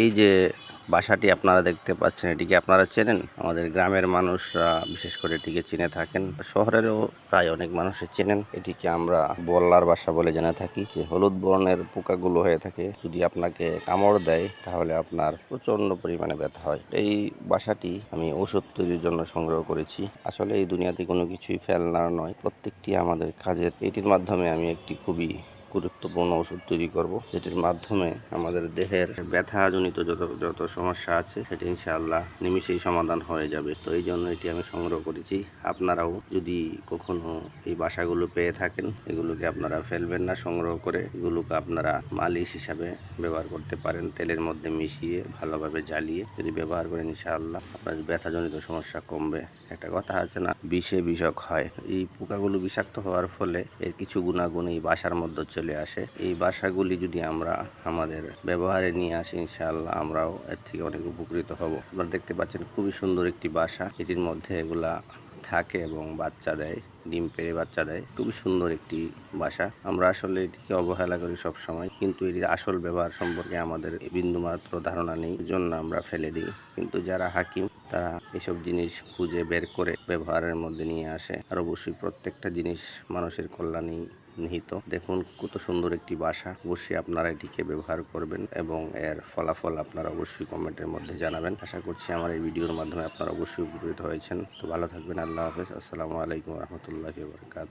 এই যে বাসাটি আপনারা দেখতে পাচ্ছেন এটিকে আপনারা চেনেন? আমাদের গ্রামের মানুষরা বিশেষ করে এটিকে চিনে থাকেন। শহরেরও প্রায় অনেক মানুষই চেনেন। এটিকে আমরা বল্লার বাসা বলে জেনে থাকি, যে হলুদ বর্ণের পোকাগুলো হয়ে থাকে। যদি আপনাকে কামড় দেয়, তাহলে আপনার প্রচণ্ড পরিমাণে ব্যথা হয়। এই বাসাটি আমি ওষুধ তৈরির জন্য সংগ্রহ করেছি। আসলে এই দুনিয়াতে কোনো কিছুই ফেলনার নয়। প্রত্যেকটি আমাদের কাজের এটির মাধ্যমে আমি একটি খুবই গুরুত্বপূর্ণ ওষুধ তৈরি করব, যেটির মাধ্যমে আমাদের দেহের ব্যথাজনিত যত যত সমস্যা আছে, সেটি ইনশাআল্লাহ নিমিষেই সমাধান হয়ে যাবে। তো এই জন্য এটি আমি সংগ্রহ করেছি। আপনারাও যদি কখনো এই বাসাগুলো পেয়ে থাকেন, এগুলোকে আপনারা ফেলবেন না সংগ্রহ করে, এগুলোকে আপনারা মালিশ হিসাবে ব্যবহার করতে পারেন, তেলের মধ্যে মিশিয়ে ভালোভাবে জ্বালিয়ে যদি ব্যবহার করেন ইনশাআল্লাহ আপনার ব্যথাজনিত সমস্যা কমবে। একটা কথা আছে না, বিষে বিষক হয়। এই পোকাগুলো বিষাক্ত হওয়ার ফলে এর কিছু গুণাগুণ এই বাসার মধ্যে চলে আসে। এই বাসাগুলি যদি আমরা আমাদের ব্যবহারে নিয়ে আসি, ইনশাআল্লাহ আমরাও এর থেকে অনেক উপকৃত হব। আপনারা দেখতে পাচ্ছেন খুবই সুন্দর একটি বাসা। এটির মধ্যে এগুলা থাকে এবং বাচ্চা দেয়। ডিম পেড়ে বাচ্চা দেয়। খুবই সুন্দর একটি বাসা। আমরা আসলে এটিকে অবহেলা করি সব সময় কিন্তু এটির আসল ব্যবহার সম্পর্কে আমাদের বিন্দুমাত্র ধারণা নেই জন্য আমরা ফেলে দিই। কিন্তু যারা হাকিম, তারা এসব জিনিস খুঁজে বের করে ব্যবহারের মধ্যে নিয়ে আসে। আর অবশ্যই প্রত্যেকটা জিনিস মানুষের কল্যাণেই নিহিত। দেখুন কত সুন্দর একটি বাসা। অবশ্যই আপনারা এটিকে ব্যবহার করবেন এবং এর ফলাফল আপনারা অবশ্যই কমেন্টের মধ্যে জানাবেন। আশা করছি আমার এই ভিডিওর মাধ্যমে আপনারা অবশ্যই উপকৃত হয়েছেন। তো ভালো থাকবেন, আল্লাহ হাফেজ। আসসালামু আলাইকুম রহমতুল্লাহি বরকাত।